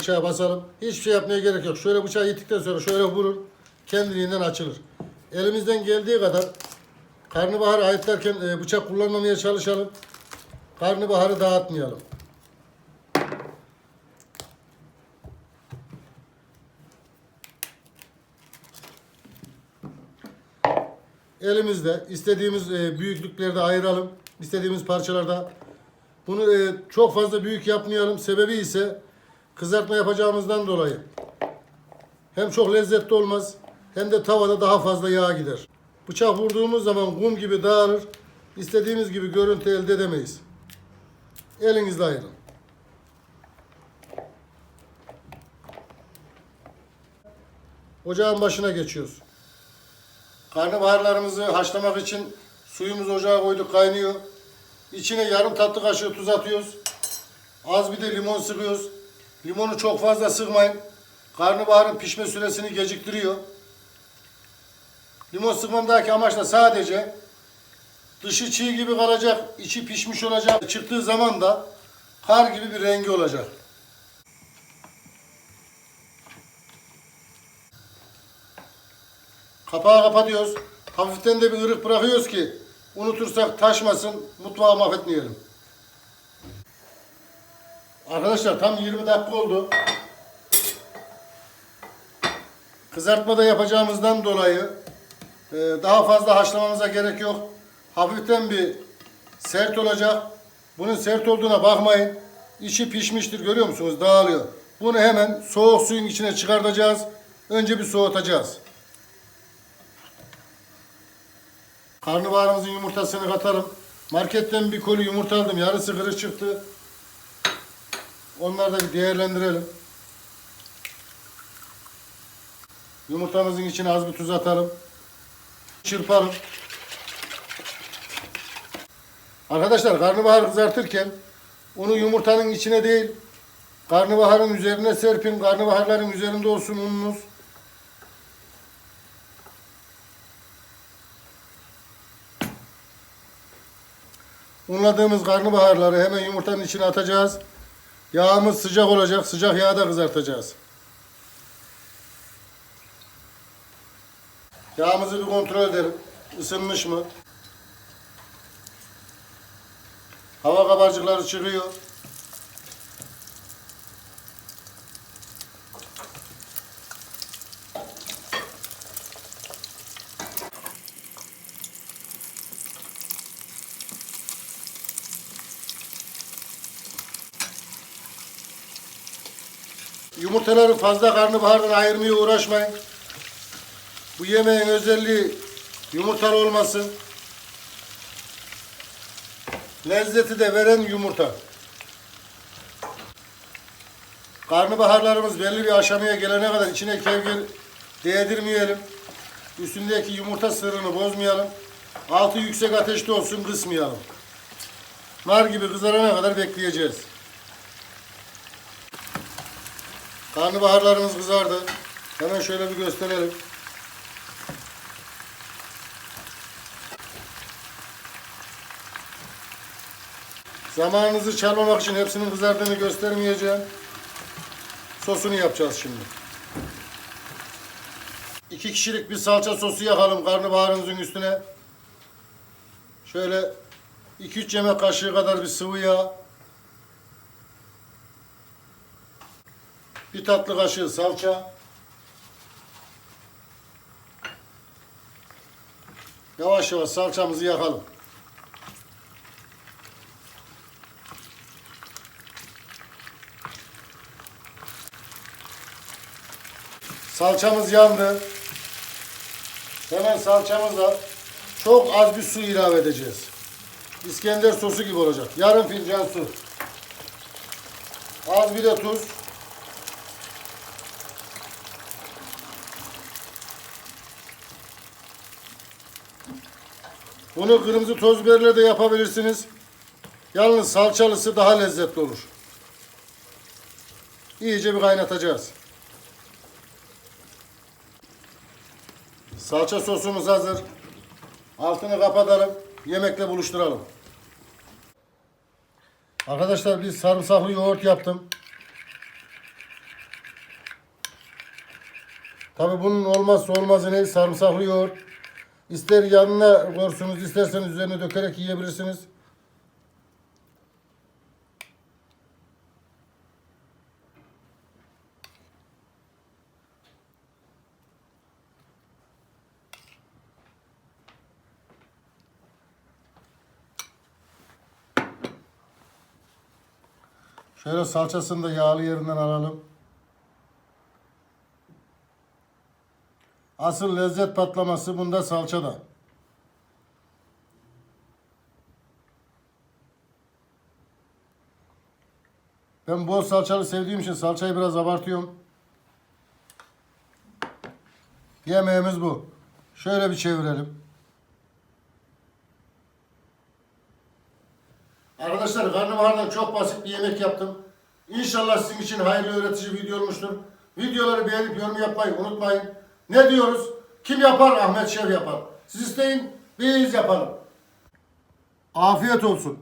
Bıçağa basalım. Hiçbir şey yapmaya gerek yok. Şöyle bıçağı yittikten sonra şöyle vurur. Kendiliğinden açılır. Elimizden geldiği kadar karnabaharı ayıtlarken e, bıçak kullanmamaya çalışalım. Karnabaharı dağıtmayalım. Elimizde istediğimiz e, büyüklüklerde ayıralım. İstediğimiz parçalarda. Bunu e, çok fazla büyük yapmayalım. Sebebi ise kızartma yapacağımızdan dolayı. Hem çok lezzetli olmaz hem de tavada daha fazla yağ gider. Bıçak vurduğumuz zaman kum gibi dağılır. İstediğimiz gibi görüntü elde edemeyiz. Elinizle ayırın. Ocağın başına geçiyoruz. Karnabaharlarımızı haşlamak için suyumuzu ocağa koyduk kaynıyor. İçine yarım tatlı kaşığı tuz atıyoruz. Az bir de limon sıkıyoruz. Limonu çok fazla sıkmayın. Karnabaharın pişme süresini geciktiriyor. Limon sıkmamdaki amaç da sadece dışı çiğ gibi kalacak, içi pişmiş olacak. Çıktığı zaman da kar gibi bir rengi olacak. Kapağı kapatıyoruz. Hafiften de bir ırık bırakıyoruz ki unutursak taşmasın, mutfağı mahvetmeyelim. Arkadaşlar tam 20 dakika oldu. Kızartma da yapacağımızdan dolayı e, daha fazla haşlamamıza gerek yok. Hafiften bir sert olacak. Bunun sert olduğuna bakmayın. İçi pişmiştir görüyor musunuz? Dağılıyor. Bunu hemen soğuk suyun içine çıkartacağız. Önce bir soğutacağız. Karnabaharımızın yumurtasını katalım. Marketten bir koli yumurta aldım. Yarısı kırık çıktı. Onları da bir değerlendirelim. Yumurtamızın içine az bir tuz atalım. Çırpalım. Arkadaşlar karnabahar kızartırken unu yumurtanın içine değil karnabaharın üzerine serpin. Karnabaharların üzerinde olsun ununuz. Unladığımız karnabaharları hemen yumurtanın içine atacağız. Yağımız sıcak olacak. Sıcak yağda kızartacağız. Yağımızı bir kontrol edelim. Isınmış mı? Hava kabarcıkları çıkıyor. Yumurtaları fazla karnabahardan ayırmaya uğraşmayın. Bu yemeğin özelliği yumurtalı olması. Lezzeti de veren yumurta. Karnabaharlarımız belli bir aşamaya gelene kadar içine kevgir değdirmeyelim. Üstündeki yumurta sırrını bozmayalım. Altı yüksek ateşte olsun kısmayalım. Nar gibi kızarana kadar bekleyeceğiz. Karnabaharlarımız kızardı. Hemen şöyle bir gösterelim. Zamanınızı çalmamak için hepsinin kızardığını göstermeyeceğim. Sosunu yapacağız şimdi. İki kişilik bir salça sosu yakalım karnabaharımızın üstüne. Şöyle 2-3 yemek kaşığı kadar bir sıvı yağ. Bir tatlı kaşığı salça. Yavaş yavaş salçamızı yakalım. Salçamız yandı. Hemen salçamıza çok az bir su ilave edeceğiz. İskender sosu gibi olacak. Yarım fincan su. Az bir de tuz. Bunu kırmızı toz biberle de yapabilirsiniz. Yalnız salçalısı daha lezzetli olur. İyice bir kaynatacağız. Salça sosumuz hazır. Altını kapatalım. Yemekle buluşturalım. Arkadaşlar biz sarımsaklı yoğurt yaptım. Tabi bunun olmazsa olmazı ne? Sarımsaklı yoğurt. İster yanına koyursunuz, isterseniz üzerine dökerek yiyebilirsiniz. Şöyle salçasını da yağlı yerinden alalım. Asıl lezzet patlaması bunda salçada. Ben bol salçalı sevdiğim için salçayı biraz abartıyorum. Yemeğimiz bu. Şöyle bir çevirelim. Arkadaşlar karnabahardan çok basit bir yemek yaptım. İnşallah sizin için hayırlı öğretici video olmuştur. Videoları beğenip yorum yapmayı unutmayın. Ne diyoruz? Kim yapar? Ahmet Şev yapar. Siz isteyin, biz yapalım. Afiyet olsun.